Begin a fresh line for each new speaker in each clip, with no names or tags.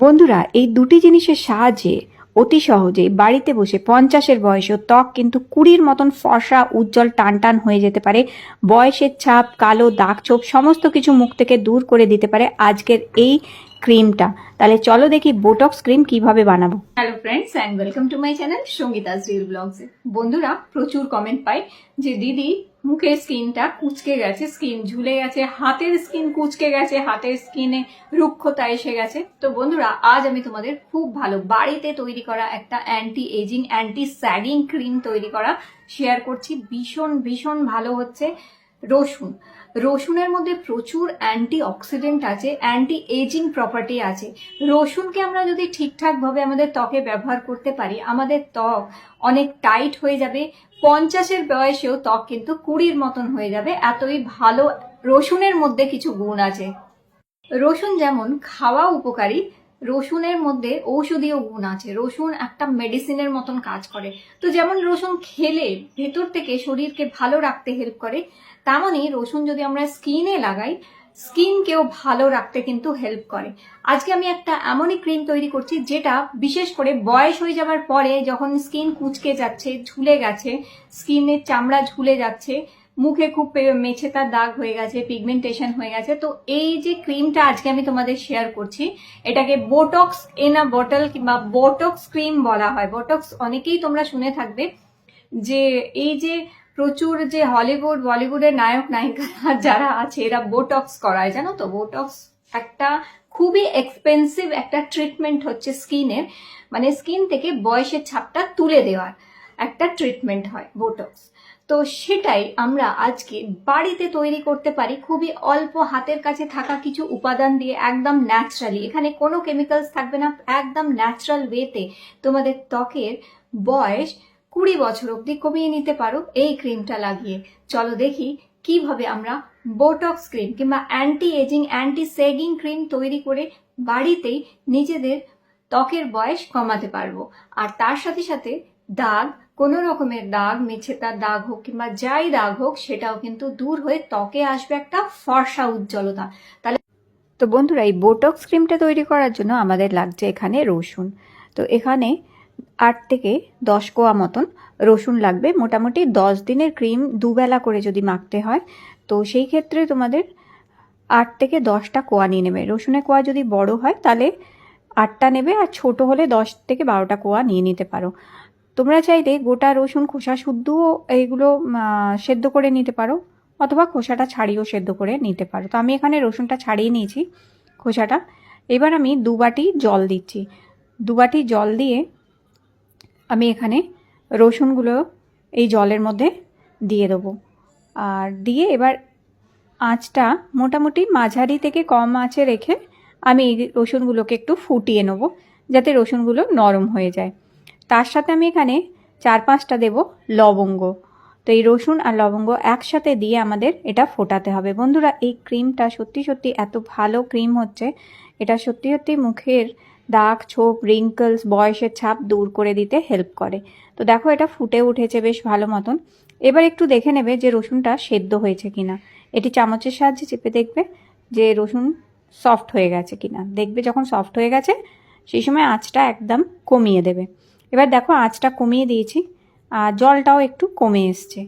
বন্ধুরা, এই দুটি জিনিসের সাহায্যে অতি সহজে বাড়িতে বসে পঞ্চাশের বয়সেও ত্বক কিন্তু কুড়ির মতন ফর্সা, উজ্জ্বল টান টান হয়ে যেতে পারে। বয়সের ছাপ, কালো, দাগ ছোপ সমস্ত কিছু মুখ থেকে দূর করে দিতে পারে। আজকের এই ক্রিমটা তাহলে চলো দেখি বোটক্স ক্রিম কীভাবে বানাবো। Hello friends and welcome to my channel Sangeeta's reel vlogs বন্ধুরা, প্রচুর কমেন্ট পাই যে, দিদি, মুখের স্কিনটা কুচকে গেছে স্কিন ঝুলে গেছে, হাতের স্কিন কুচকে গেছে, হাতের স্কিনে রুক্ষতা এসে গেছে। তো বন্ধুরা, আজ আমি তোমাদের খুব ভালো বাড়িতে তৈরি করা একটা anti ageing anti sagging cream তৈরি করা শেয়ার করছি। ভীষণ ভীষণ ভালো হচ্ছে রসুন। রসুনের মধ্যে প্রচুর অ্যান্টি অক্সিডেন্ট আছে অ্যান্টি এজিং প্রপার্টি আছে। রসুনকে আমরা যদি ঠিকঠাকভাবে আমাদের ত্বকে ব্যবহার করতে পারি, আমাদের ত্বক অনেক টাইট হয়ে যাবে, পঞ্চাশের বয়সেও ত্বক কিন্তু কুড়ির মতন হয়ে যাবে, এতই ভালো রসুনের মধ্যে কিছু গুণ আছে। রসুন যেমন খাওয়া উপকারী রসুনের মধ্যে ঔষধীয় গুণ আছে। রসুন একটা মেডিসিনের মতন কাজ করে। তো যেমন রসুন খেলে ভেতর থেকে শরীরকে ভালো রাখতে হেল্প করে তেমনই রসুন যদি আমরা স্কিনে লাগাই স্কিনকেও ভালো রাখতে কিন্তু হেল্প করে। আজকে আমি একটা এমনই ক্রিম তৈরি করছি যেটা বিশেষ করে বয়স হয়ে যাওয়ার পরে যখন স্কিন কুচকে যাচ্ছে, ঝুলে গেছে স্কিনের চামড়া ঝুলে যাচ্ছে মুখে খুব পে- মেছেতার দাগ হয়ে গেছে পিগমেন্টেশন হয়ে গেছে। তো এই যে ক্রিমটা আজকে আমি তোমাদের শেয়ার করছি, এটাকে বোটক্স আ বটল কিংবা বোটক্স ক্রিম বলা হয়। বোটক্স অনেকেই তোমরা শুনে থাকবে যে এই যে প্রচুর যে হলিউড বলিউডের নায়ক নায়িকা যারা আছে, এরা বোটক্স করায়, জানো তো? বোটক্স একটা খুবই এক্সপেন্সিভ একটা ট্রিটমেন্ট হচ্ছে স্কিনের মানে স্কিন থেকে বয়সের ছাপটা তুলে দেওয়ার। একটা ট্রিটমেন্ট হয় বোটক্স তো সেটাই আমরা আজকে বাড়িতে তৈরি করতে পারি, খুবই অল্প হাতের কাছে থাকা কিছু উপাদান দিয়ে একদম ন্যাচারালি এখানে কোনো কেমিক্যালস থাকবে না, একদম ন্যাচারাল ওয়েতে তোমাদের ত্বকের বয়স কুড়ি বছর অবধি কমিয়ে নিতে পারো এই ক্রিমটা লাগিয়ে। চলো দেখি কীভাবে আমরা বোটক্স ক্রিম কিংবা anti ageing anti sagging cream তৈরি করে বাড়িতেই নিজেদের ত্বকের বয়স কমাতে পারব। আর তার সাথে সাথে দাগ কোনো রকমের দাগ মেছে তার দাগ হোক কিংবা যাই দাগ হোক, সেটাও কিন্তু দূর হয়ে ত্বকে আসবে একটা ফর্সা উজ্জ্বলতা। তাহলে তো বন্ধুরা, এই বোটক্স ক্রিমটা তৈরি করার জন্য আমাদের লাগছে এখানে রসুন। তো এখানে আট থেকে দশ কোয়া মতন রসুন লাগবে। মোটামুটি দশ দিনের ক্রিম দুবেলা করে যদি মাখতে হয়, তো সেই ক্ষেত্রে তোমাদের আট থেকে দশটা কোয়া নিয়ে নেবে। রসুনের কোয়া যদি বড় হয়, তাহলে আটটা নেবে আর ছোট হলে দশ থেকে বারোটা কোয়া নিয়ে নিতে পারো। তোমরা চাইলে গোটা রসুন খোসা শুদ্ধও এইগুলো সেদ্ধ করে নিতে পারো, অথবা খোসাটা ছাড়িয়েও সেদ্ধ করে নিতে পারো। তো আমি এখানে রসুনটা ছাড়িয়ে নিয়েছি খোসাটা। এবার আমি দু বাটি জল দিচ্ছি। দু বাটি জল দিয়ে আমি এখানে রসুনগুলো এই জলের মধ্যে দিয়ে দেবো। আর দিয়ে এবার আঁচটা মোটামুটি মাঝারি থেকে কম আঁচে রেখে আমি এই রসুনগুলোকে একটু ফুটিয়ে নেব, যাতে রসুনগুলো নরম হয়ে যায়। তার সাথে আমি এখানে চার পাঁচটা দেব লবঙ্গ। তো এই রসুন আর লবঙ্গ একসাথে দিয়ে আমাদের এটা ফোটাতে হবে। বন্ধুরা, এই ক্রিমটা সত্যি সত্যি এত ভালো ক্রিম হচ্ছে, এটা সত্যি সত্যি মুখের দাগ, ছোপ রিঙ্কলস বয়সের ছাপ দূর করে দিতে হেল্প করে। তো দেখো, এটা ফুটে উঠেছে বেশ ভালো মতন। এবার একটু দেখে নেবে যে রসুনটা সেদ্ধ হয়েছে কিনা। এটি চামচের সাহায্যে চেপে দেখবে যে রসুন সফট হয়ে গেছে কিনা। দেখবে যখন সফট হয়ে গেছে, সেই সময় আঁচটা একদম কমিয়ে দেবে। এবার দেখো আঁচটা কমিয়ে দিয়েছি, আর জলটাও একটু কমে এসছে।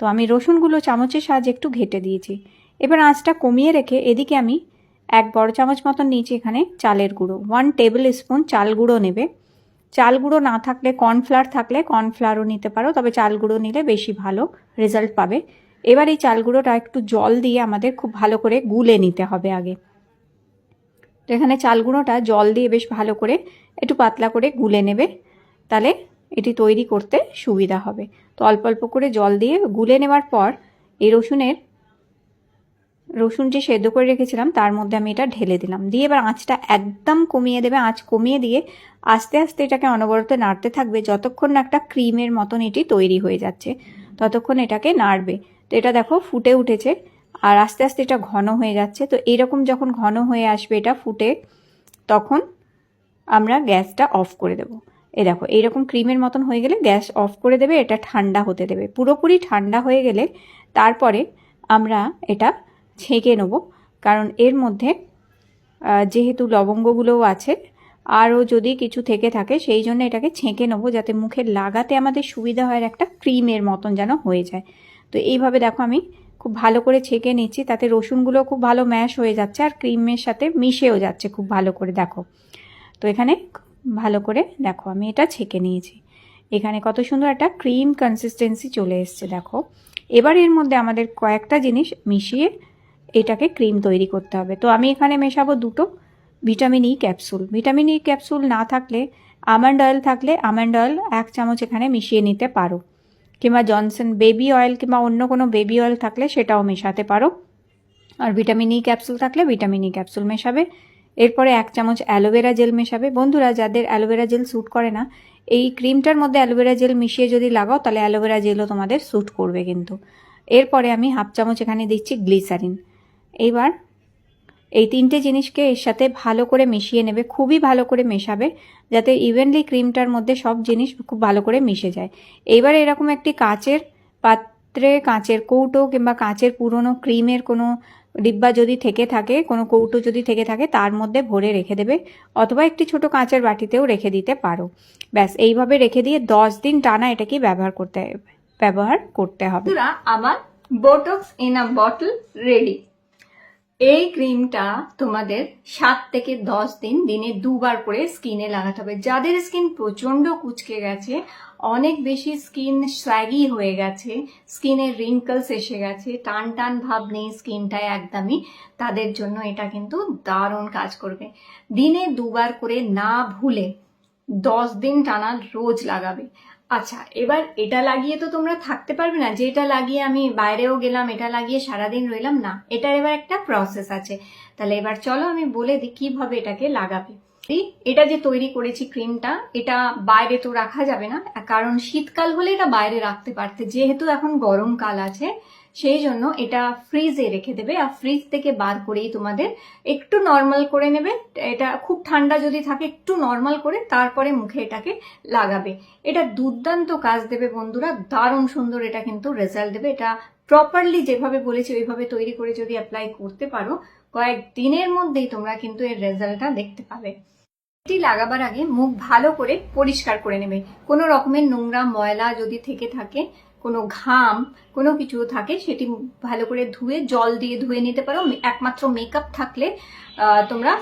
তো আমি রসুনগুলো চামচের সাহায্যে একটু ঘেটে দিয়েছি। এবার আঁচটা কমিয়ে রেখে এদিকে আমি এক বড় চামচ মতন নিয়েছি এখানে চালের গুঁড়ো। ওয়ান টেবিল স্পুন চাল গুঁড়ো নেবে। চাল গুঁড়ো না থাকলে কর্নফ্লাওয়ার থাকলে কর্নফ্লাওয়ারও নিতে পারো, তবে চাল গুঁড়ো নিলে বেশি ভালো রেজাল্ট পাবে। এবার এই চাল গুঁড়োটা একটু জল দিয়ে আমাদের খুব ভালো করে গুলে নিতে হবে আগে। তো এখানে চাল গুঁড়োটা জল দিয়ে বেশ ভালো করে একটু পাতলা করে গুলে নেবে। তাহলে এটি তৈরি করতে সুবিধা হবে। তো অল্প অল্প করে জল দিয়ে গুলে নেওয়ার পর এই রসুনের রসুন যে সেদ্ধ করে রেখেছিলাম, তার মধ্যে আমি এটা ঢেলে দিলাম। দিয়ে এবার আঁচটা একদম কমিয়ে দেবে, আঁচ কমিয়ে দিয়ে আস্তে আস্তে এটাকে অনবরত নাড়তে থাকবে যতক্ষণ না একটা ক্রিমের মতন এটি তৈরি হয়ে যাচ্ছে, ততক্ষণ এটাকে নাড়বে। তো এটা দেখো ফুটে উঠেছে আর আস্তে আস্তে এটা ঘন হয়ে যাচ্ছে। তো এরকম যখন ঘন হয়ে আসবে এটা ফুটে, তখন আমরা গ্যাসটা অফ করে দেবো। এ দেখো, এইরকম ক্রিমের মতন হয়ে গেলে গ্যাস অফ করে দেবে, এটা ঠান্ডা হতে দেবে। পুরোপুরি ঠান্ডা হয়ে গেলে তারপরে আমরা এটা ছেঁকে নেব, কারণ এর মধ্যে যেহেতু লবঙ্গগুলোও আছে, আরও যদি কিছু থেকে থাকে, সেই জন্য এটাকে ছেঁকে নেব যাতে মুখে লাগাতে আমাদের সুবিধা হয় একটা ক্রিমের মতন যেন হয়ে যায়। তো এইভাবে দেখো আমি খুব ভালো করে ছেঁকে নিচ্ছি, তাতে রসুনগুলো খুব ভালো ম্যাশ হয়ে যাচ্ছে আর ক্রিমের সাথে মিশেও যাচ্ছে খুব ভালো করে, দেখো। তো এখানে ভালো করে দেখো, আমি এটা ছেঁকে নিয়েছি। এখানে কত সুন্দর একটা ক্রিম কনসিস্টেন্সি চলে এসছে, দেখো। এবার এর মধ্যে আমাদের কয়েকটা জিনিস মিশিয়ে এটাকে ক্রিম তৈরি করতে হবে। তো আমি এখানে মেশাবো দুটো vitamin E capsule vitamin E capsule না থাকলে আমন্ড অয়েল থাকলে আমন্ড অয়েল এক চামচ এখানে মিশিয়ে নিতে পারো। কিংবা জনসন বেবি অয়েল কিংবা অন্য কোনো বেবি অয়েল থাকলে সেটাও মেশাতে পারো। আর ভিটামিন ই ক্যাপসুল থাকলে ভিটামিন ই ক্যাপসুল মেশাবে। এরপরে এক চামচ অ্যালোভেরা জেল মেশাবে। বন্ধুরা, যাদের অ্যালোভেরা জেল স্যুট করে না, এই ক্রিমটার মধ্যে অ্যালোভেরা জেল মিশিয়ে যদি লাগাও, তাহলে অ্যালোভেরা জেলও তোমাদের স্যুট করবে কিন্তু। এরপরে আমি হাফ চামচ এখানে দিচ্ছি গ্লিসারিন। এইবার এই তিনটে জিনিসকে এর সাথে ভালো করে মিশিয়ে নেবে, খুবই ভালো করে মেশাবে, যাতে ইভেনলি ক্রিমটার মধ্যে সব জিনিস খুব ভালো করে মিশে যায়। এইবার এরকম একটি কাচের পাত্রে, কাঁচের কৌটো কিংবা কাঁচের পুরনো ক্রিমের কোনো ডিব্বা যদি থেকে থাকে, কোনো কৌটো যদি থেকে থাকে, তার মধ্যে ভরে রেখে দেবে অথবা একটি ছোট কাঁচের বাটিতেও রেখে দিতে পারো। ব্যাস, এইভাবে রেখে দিয়ে দশ দিন টানা এটাকে ব্যবহার করতে ব্যবহার করতে হবে।
আমার Botox in a bottle ready এই ক্রিমটা তোমাদের সাত থেকে দশ দিন, দিনে দুবার করে স্কিনে লাগাতে হবে। যাদের স্কিন প্রচণ্ড কুচকে গেছে অনেক বেশি স্কিন স্ল্যাগি হয়ে গেছে, স্কিনের রিঙ্কলস এসে গেছে, টান টান ভাব নেই স্কিনটায় একদমই, তাদের জন্য এটা কিন্তু দারুণ কাজ করবে। দিনে দুবার করে না ভুলে দশ দিন টানা রোজ লাগাবে। আচ্ছা এবার এটা লাগিয়ে তো তোমরা থাকতে পারবে না, যে এটা লাগিয়ে আমি বাইরেও গেলাম, এটা লাগিয়ে সারাদিন রইলাম, না, এটার এবার একটা প্রসেস আছে। তাহলে এবার চলো আমি বলে দিই কীভাবে এটাকে লাগাবে। এটা যে তৈরি করেছি ক্রিমটা, এটা বাইরে তো রাখা যাবে না, কারণ শীতকাল হলে এটা বাইরে রাখতে পারতে। যেহেতু এখন গরমকাল আছে, সেই জন্য এটা ফ্রিজে রেখে দেবে, আর ফ্রিজ থেকে বার করেই তোমাদের একটু নর্মাল করে নেবে। এটা খুব ঠান্ডা যদি থাকে, একটু নর্মাল করে তারপরে মুখে এটাকে লাগাবে। এটা দুর্দান্ত কাজ দেবে বন্ধুরা, দারুণ সুন্দর এটা কিন্তু রেজাল্ট দেবে। এটা প্রপারলি যেভাবে বলেছি, ওইভাবে তৈরি করে যদি অ্যাপ্লাই করতে পারো কয়েক দিনের মধ্যেই তোমরা কিন্তু এর রেজাল্টটা দেখতে পাবে। এটি লাগাবার আগে মুখ ভালো করে পরিষ্কার করে নেবে। কোনো রকমের নোংরা ময়লা যদি থেকে থাকে কোনো ঘাম, কোনো কিছু থাকে সেটি ভালো করে ধুয়ে, জল দিয়ে ধুয়ে নিতে পারো। একমাত্র মেকআপ থাকলে তোমরা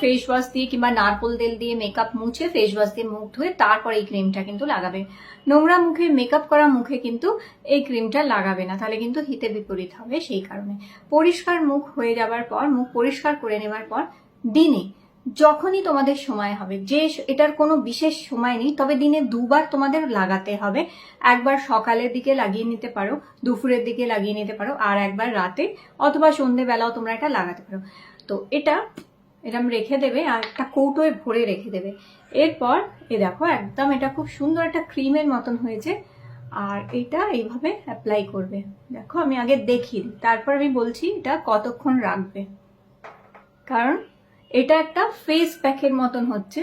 ফেস ওয়াশ দিয়ে কিংবা নারকোল তেল দিয়ে মেকআপ মুছে ফেস ওয়াশ দিয়ে মুখ ধুয়ে তারপর এই ক্রিমটা কিন্তু লাগাবে। নোংরা মুখে মেকআপ করা মুখে কিন্তু এই ক্রিমটা লাগাবে না। তাহলে কিন্তু হিতে বিপরীত হবে সেই কারণে। পরিষ্কার মুখ হয়ে যাবার পর, মুখ পরিষ্কার করে নেবার পর, দিনে যখনই তোমাদের সময় হবে, যে এটার কোনো বিশেষ সময় নেই, তবে দিনে দুবার তোমাদের লাগাতে হবে। একবার সকালের দিকে লাগিয়ে নিতে পারো, দুপুরের দিকে লাগিয়ে নিতে পারো, আর একবার রাতে অথবা সন্ধেবেলাও তোমরা এটা লাগাতে পারো। তো এটা এরকম রেখে দেবে, আর একটা কৌটোয় ভরে রেখে দেবে। এরপর এ দেখো, একদম এটা খুব সুন্দর একটা ক্রিমের মতন হয়েছে, আর এটা এইভাবে অ্যাপ্লাই করবে। দেখো, আমি আগে দেখি তারপর আমি বলছি এটা কতক্ষণ রাখবে। কারণ এটা একটা ফেস প্যাকের মতন হচ্ছে।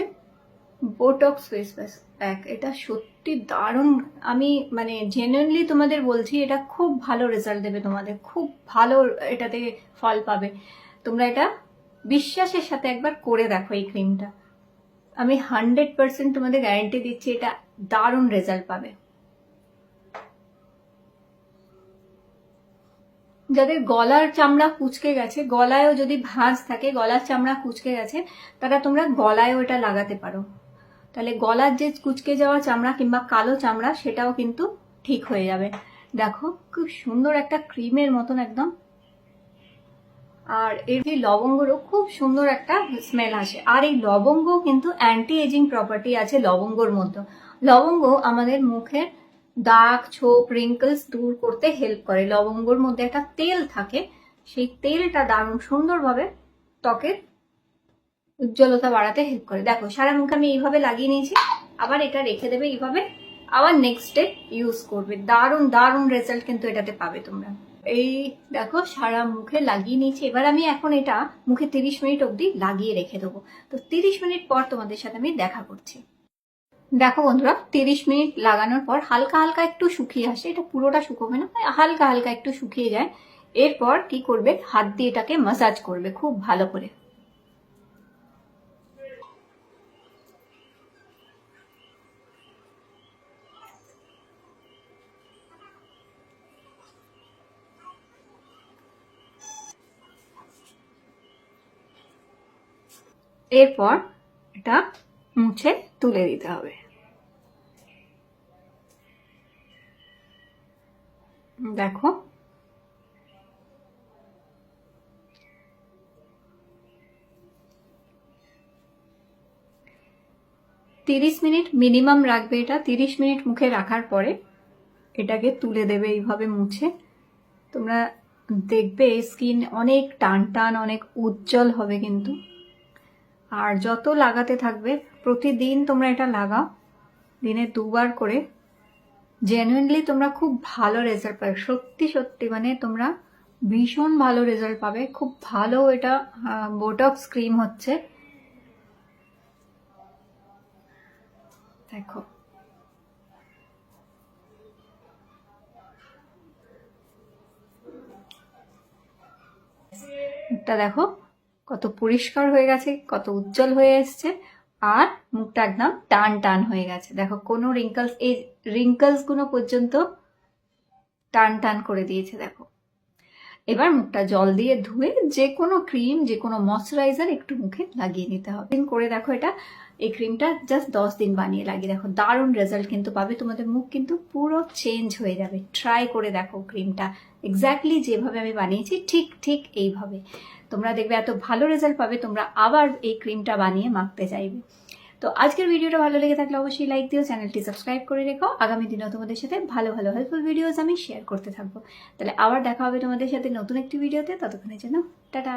বোটক্স ফেস প্যাক এটা সত্যি দারুণ। আমি মানে জেনুইনলি তোমাদের বলছি, এটা খুব ভালো রেজাল্ট দেবে তোমাদের। খুব ভালো এটাতে ফল পাবে। তোমরা এটা বিশ্বাসের সাথে একবার করে দেখো এই ক্রিমটা আমি হান্ড্রেড পার্সেন্ট তোমাদের গ্যারেন্টি দিচ্ছি, এটা দারুণ রেজাল্ট পাবে। যাদের গলার চামড়া কুচকে গেছে, গলায়ও যদি ভাঁজ থাকে, গলার চামড়া কুচকে গেছে, তারা তোমরা গলায়ও এটা লাগাতে পারো। তাহলে গলার যে কুচকে যাওয়া চামড়া কিংবা কালো চামড়া, সেটাও কিন্তু ঠিক হয়ে যাবে। দেখো, খুব সুন্দর একটা ক্রিমের মতন একদম। আর এর যে লবঙ্গরও খুব সুন্দর একটা স্মেল আসে। আর এই লবঙ্গ কিন্তু অ্যান্টি এজিং প্রপার্টি আছে লবঙ্গর মধ্যে। লবঙ্গ আমাদের মুখের দাগ, ছোপ রিঙ্কলস দূর করতে হেল্প করে। লবঙ্গর মধ্যে একটা তেল থাকে, সেই তেলটা দারুণ সুন্দরভাবে ত্বকের উজ্জ্বলতা বাড়াতে হেল্প করে। দেখো সারা মুখে আমি এইভাবে লাগিয়ে নিয়েছি, আবার এটা রেখে দেবে এইভাবে। আবার নেক্সট ডে ইউজ করবে। দারুণ দারুণ রেজাল্ট কিন্তু এটাতে পাবে তোমরা। এই দেখো, সারা মুখে লাগিয়ে নিয়েছি। এবার আমি এখন এটা মুখে তিরিশ মিনিট অবধি লাগিয়ে রেখে দেবো। তো তিরিশ মিনিট পর তোমাদের সাথে আমি দেখা করছি। দেখো বন্ধুরা, তিরিশ মিনিট লাগানোর পর হালকা হালকা একটু শুকিয়ে আসে, এটা পুরোটা শুকোবে না মানে হালকা হালকা একটু শুকিয়ে যায়। এরপর কি করবে? হাত দিয়ে এটাকে মাসাজ করবে খুব ভালো করে। এরপর এটা মুছে তুলে দিতে হবে। দেখো। তিরিশ মিনিট মিনিমাম রাখবে এটা। তিরিশ মিনিট মুখে রাখার পরে এটাকে তুলে দেবে এইভাবে মুছে। তোমরা দেখবে স্কিন অনেক টান টান, অনেক উজ্জ্বল হবে কিন্তু। আর যত লাগাতে থাকবে, প্রতিদিন তোমরা এটা লাগাও। দিনে দুবার করে জেনুইনলি তোমরা খুব ভালো রেজাল্ট পাবে। সত্যি সত্যি মানে তোমরা ভীষণ ভালো রেজাল্ট পাবে। খুব ভালো এটা বোটক্স ক্রিম হচ্ছে। দেখো। মুখটা দেখো, কত পরিষ্কার হয়ে গেছে, কত উজ্জ্বল হয়ে এসছে। আর মুখটা একদম টান টান হয়ে গেছে। দেখো, কোনো রিঙ্কলস এই রিঙ্কলসগুলো পর্যন্ত টান টান করে দিয়েছে, দেখো। এবার মুখটা জল দিয়ে ধুয়ে যে কোনো ক্রিম যে কোনো ময়শ্চারাইজার একটু মুখে লাগিয়ে নিতে হবে। করে দেখো এটা, এই ক্রিমটা জাস্ট দশ দিন বানিয়ে লাগিয়ে দেখো। দারুণ রেজাল্ট কিন্তু পাবে, তোমাদের মুখ কিন্তু পুরো চেঞ্জ হয়ে যাবে। ট্রাই করে দেখো ক্রিমটা এক্স্যাক্টলি যেভাবে আমি বানিয়েছি, ঠিক ঠিক এইভাবে। তোমরা দেখবে এত ভালো রেজাল্ট পাবে, তোমরা আবার এই ক্রিমটা বানিয়ে মাখতে চাইবে। তো আজকের ভিডিওটা ভালো লেগে থাকলে অবশ্যই লাইক দিও চ্যানেলটি সাবস্ক্রাইব করে রেখো। আগামী দিনেও তোমাদের সাথে ভালো ভালো হেল্পফুল ভিডিওস আমি শেয়ার করতে থাকব। তাহলে আবার দেখা হবে তোমাদের সাথে নতুন একটি ভিডিওতে ততক্ষণের জন্য টাটা।